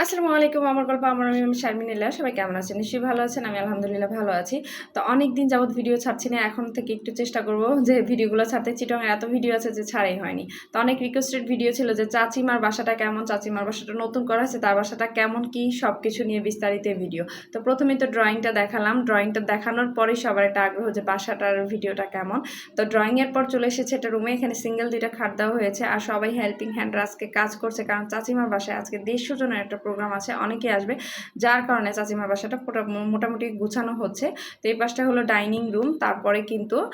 আসসালামু আলাইকুম, আমার গল্প আমার আমি আমি শারমিনীলা সবাই কেমন আছেন? নিশ্চয়ই ভালো আছেন, আমি আলহামদুলিল্লাহ ভালো আছি। তো অনেক দিন যাবত ভিডিও ছাড়ছি না, এখন থেকে একটু চেষ্টা করব যে ভিডিওগুলো ছাড়তে। চিটংয়ের এত ভিডিও আছে যে ছাড়াই হয়নি। তো অনেক রিকোয়েস্টেড ভিডিও ছিল যে চাচিমার বাসাটা কেমন, চাচিমার বাসাটা নতুন করা হয়েছে, তার বাসাটা কেমন, কি সব কিছু নিয়ে বিস্তারিত ভিডিও তো প্রথমে তো ড্রয়িংটা দেখালাম। ড্রয়িংটা দেখানোর পরেই সবার একটা আগ্রহ যে বাসাটার ভিডিওটা কেমন। তো ড্রয়িংয়ের পর চলে এসেছে একটা রুমে এখানে সিঙ্গেল দুইটা খাট দেওয়া হয়েছে, আর সবাই হেল্পিং হ্যান্ড আজকে কাজ করছে, কারণ চাচিমার বাসায় আজকে দেড়শো জনের একটা প্রোগ্রাম আছে, অনেকে আসবে। যার কারণে চাচিমার বাসাটা মোটা- মোটামুটি গুছানো হচ্ছে। তো এই পাশটা হলো ডাইনিং রুম। তারপরে কিন্তু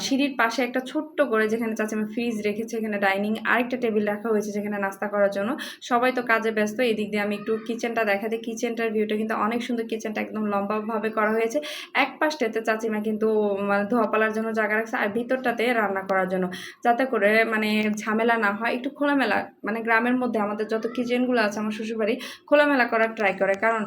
সিঁড়ির পাশে একটা ছোট্ট করে যেখানে চাচিমা ফ্রিজ রেখেছে, এখানে ডাইনিং, আরেকটা টেবিল রাখা হয়েছে যেখানে নাস্তা করার জন্য। সবাই তো কাজে ব্যস্ত। এদিক দিয়ে আমি একটু কিচেনটা দেখা দিই। কিচেনটার ভিউটা কিন্তু অনেক সুন্দর। কিচেনটা একদম লম্বাভাবে করা হয়েছে। এক পাশটাতে চাচিমা কিন্তু মানে ধোয়াপালার জন্য জায়গা রাখছে আর ভিতরটাতে রান্না করার জন্য। যাতে করে মানে ঝামেলা না হয়। একটু খোলামেলা মানে গ্রামের মধ্যে আমাদের যত কিচেনগুলো আছে, আমার শ্বশুরবাড়ি খোলামেলা করার ট্রাই করে। কারণ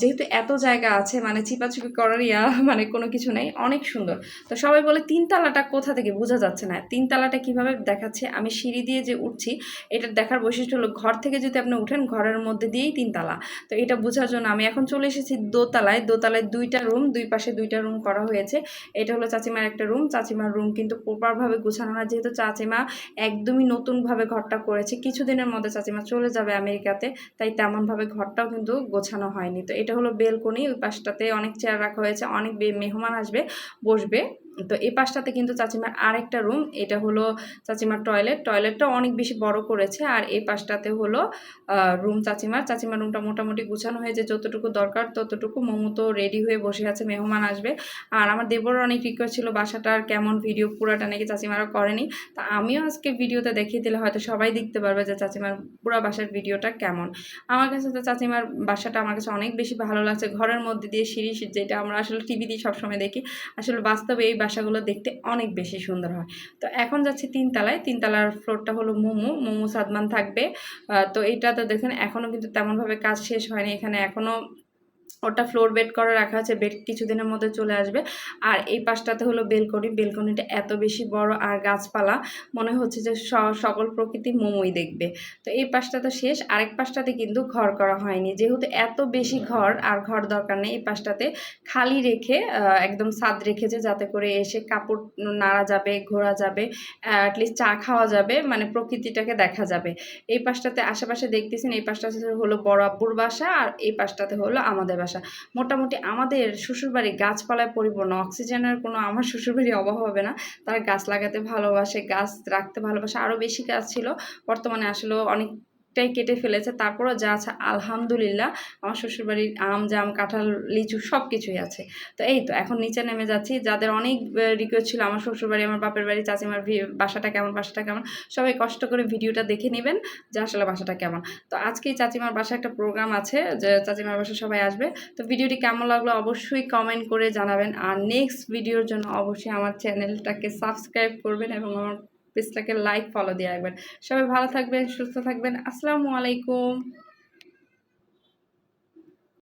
যেহেতু এত জায়গা আছে মানে চিপাচুপি করার ইয়া মানে কোনো কিছু নেই, অনেক সুন্দর। তো সবাই বলে তিনতলাটা কোথা থেকে? বোঝা যাচ্ছে না। তিনতলাটা কীভাবে দেখাচ্ছে? আমি সিঁড়ি দিয়ে যে উঠছি, এটা দেখার বৈশিষ্ট্য হলো, ঘর থেকে যদি আপনি উঠেন, ঘরের মধ্যে দিয়েই তিনতলা তো এটা বোঝার জন্য আমি এখন চলে এসেছি দোতলায়। দোতলায় দুইটা রুম দুই পাশে দুইটা রুম করা হয়েছে। এটা হলো চাচিমার একটা রুম চাচিমার রুম কিন্তু প্রপারভাবে গোছানো না। যেহেতু চাচিমা একদমই নতুনভাবে ঘরটা করেছে, কিছুদিনের মধ্যে চাচিমা চলে যাবে আমেরিকাতে, তাই তেমনভাবে ঘরটাও কিন্তু গোছানো হয়নি। তো এটা হলো বেলকনি, ওই পাশটাতে অনেক চেয়ার রাখা হয়েছে, অনেক মেহমান আসবে, বসবে। তো এই পাশটাতে কিন্তু চাচিমার আরেকটা রুম এটা হলো চাচিমার টয়লেট টয়লেটটা অনেক বেশি বড় করেছে আর এই পাশটাতে হলো রুম চাচিমার। চাচিমার রুমটা মোটামুটি গুছানো হয়েছে, যতটুকু দরকার ততটুকু মোমো তো রেডি হয়ে বসে আছে, মেহমান আসবে। আর আমার দেবর অনেক রিকোয়েস্ট ছিল বাসাটার কেমন ভিডিও পুরাটা নাকি চাচিমারা করেনি? তা আমিও আজকে ভিডিওতে দেখিয়ে দিলে হয়তো সবাই দেখতে পারবে যে চাচিমার পুরো বাসার ভিডিওটা কেমন। আমার কাছে তো চাচিমার বাসাটা আমার কাছে অনেক বেশি ভালো লাগছে। ঘরের মধ্যে দিয়ে সিঁড়ি, যেটা আমরা আসলে টিভি দিয়ে সবসময় দেখি। আসলে বাস্তবে এই বাসাগুলো দেখতে অনেক বেশি সুন্দর হয়। তো এখন যাচ্ছে তিনতলায়। তিনতলার ফ্লোরটা হলো মোমো। মোমো সাদমান থাকবে। তো এটা তো দেখেন এখনও কিন্তু তেমনভাবে কাজ শেষ হয়নি। এখানে এখনও ওটা ফ্লোর বেড করে রাখা আছে বেড কিছুদিনের মধ্যে চলে আসবে। আর এই পাশটাতে হলো বেলকনি বেলকনিটা এত বেশি বড় আর গাছপালা, মনে হচ্ছে যে সকল প্রকৃতি মোমোই দেখবে। তো এই পাশটা তো শেষ, আরেক পাশটাতে কিন্তু ঘর করা হয়নি। যেহেতু এত বেশি ঘর আর ঘর দরকার নেই, এই পাশটাতে খালি রেখে একদম ছাদ রেখেছে যাতে করে এসে কাপড় নাড়া যাবে, ঘোরা যাবে অ্যাটলিস্ট চা খাওয়া যাবে মানে প্রকৃতিটাকে দেখা যাবে। এই পাশটাতে আশেপাশে দেখতেছেন, এই পাশটাতে হলো বড় আব্বুর বাসা আর এই পাশটাতে হলো আমাদের বাসা মোটামুটি আমাদের শ্বশুরবাড়ি গাছপালায় পরিপূর্ণ, অক্সিজেনের কোনো আমার শ্বশুরবাড়ি অভাব হবে না। তারা গাছ লাগাতে ভালোবাসে, গাছ রাখতে ভালোবাসে। আরও বেশি গাছ ছিল, বর্তমানে আসলে অনেকটাই কেটে ফেলেছে, তারপরও যা আছে আলহামদুলিল্লাহ, আমার শ্বশুরবাড়ির আম, জাম, কাঁঠাল, লিচু সব কিছুই আছে। তো এই তো, এখন নিচে নেমে যাচ্ছি, যাদের অনেক রিকোয়েস্ট ছিল, আমার শ্বশুরবাড়ি, আমার বাপের বাড়ি চাচিমার বাসাটা কেমন বাসাটা কেমন, সবাই কষ্ট করে ভিডিওটা দেখে নেবেন, যে আসলে বাসাটা কেমন। তো আজকেই চাচিমার বাসায় একটা প্রোগ্রাম আছে, যে চাচিমার বাসায় সবাই আসবে। তো ভিডিওটি কেমন লাগল অবশ্যই কমেন্ট করে জানাবেন, আর নেক্সট ভিডিওর জন্য অবশ্যই আমার চ্যানেলটাকে সাবস্ক্রাইব করবেন এবং আমার পেজটাকে লাইক ফলো দিয়ে রাখবেন। সবাই ভালো থাকবেন সুস্থ থাকবেন। আসসালামু আলাইকুম।